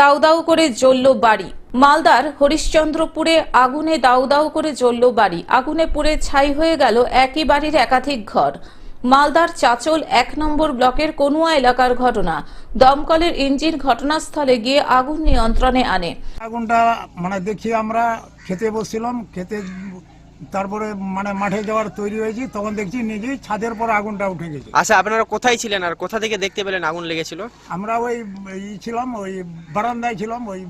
দাউ দাউ করে জ্বলল বাড়ি। মালদার হরিশ্চন্দ্রপুরে আগুনে দাউ দাউ করে জ্বলল বাড়ি। আগুনে পুড়ে ছাই হয়ে গেল একই বাড়ির একাধিক ঘর। মালদার চাচল এক নম্বর ব্লকের কনুয়া এলাকার ঘটনা। দমকলের ইঞ্জিন ঘটনাস্থলে গিয়ে আগুন নিয়ন্ত্রণে আনে। আগুনটা মানে দেখি আমরা খেতে বসছিলাম, খেতে তারপরে মানে মাঠে যাওয়ার তৈরি হয়েছি তখন দেখছি নিজেই ছাদের পর আগুনটা উঠে গেছে। আচ্ছা আপনারা কোথায় ছিলেন আর কোথা থেকে দেখতে পেলেন আগুন লেগেছিল? আমরা ওই ই ছিলাম ওই বারান্দায় ছিলাম ওই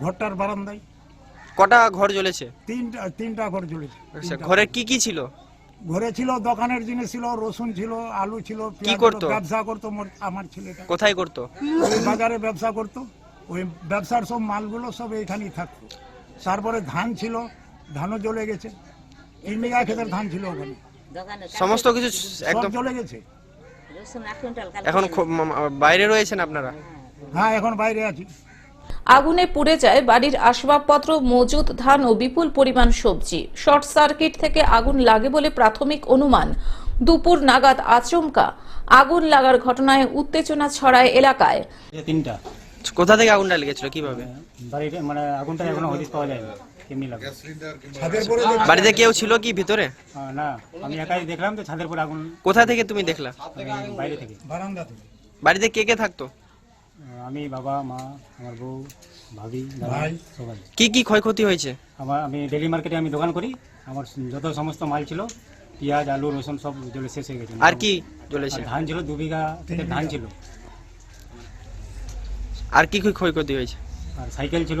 ঘরটার বারান্দায়। কটা ঘর জ্বলেছে? তিনটা তিনটা ঘর চলেছে আচ্ছা ঘরের কি কি ছিল? ঘরে ছিল দোকানের জিনিস ছিল রসুন ছিল আলু ছিল কি করতো? ব্যবসা করতো মোর- আমার ছেলেটা। কোথায় করতো? ওই বাজারে ব্যবসা করতো ওই ব্যবসার সব মালগুলো সব এইখানেই থাকতো। তারপরে ধান ছিল ধানও জ্বলে গেছে। তিন বিঘা ক্ষেতের ধান ছিল ওখানে। সমস্ত কিছু একদম জ্বলে গেছে। এখন বাইরে রয়েছেন আপনারা? হ্যাঁ এখন বাইরে আছি। আগুনে পুড়ে যায় বাড়ির আসবাবপত্র মজুদ ধান ও বিপুল পরিমাণ সবজি। শর্ট সার্কিট থেকে আগুন লাগে বলে প্রাথমিক অনুমান। দুপুর নাগাদ আচমকা। আগুন লাগার ঘটনায় উত্তেজনা ছড়ায় এলাকায়। এই তিনটা। কোথা থেকে আগুনটা লেগেছিল কীভাবে? বাড়িতে মানে আগুনটা এখনও হদিস পাওয়া যায়নি। বাড়িতে কেউ ছিল কি ভিতরে? না আমি একাই দেখলাম তো ছাদের পর আগুন কোথা থেকে তুমি দেখলা? বাইরে থেকে। বারান্দা থেকে। বাড়িতে কে কে থাকতো? আমি বাবা মা আমার বউ ভাবি ভাই। সবাই। কি কি ক্ষয়ক্ষতি হয়েছে? আমার আমি ডেলি মার্কেটে আমি দোকান করি। আমার যত সমস্ত মাল ছিল পেঁয়াজ আলু রসুন সব জলে শেষ হয়ে গেছে। আর কি জ্বলেছে? ধান ছিল দু বিঘা ধান ছিল। আর কি কি ক্ষয়ক্ষতি হয়েছে? আর সাইকেল ছিল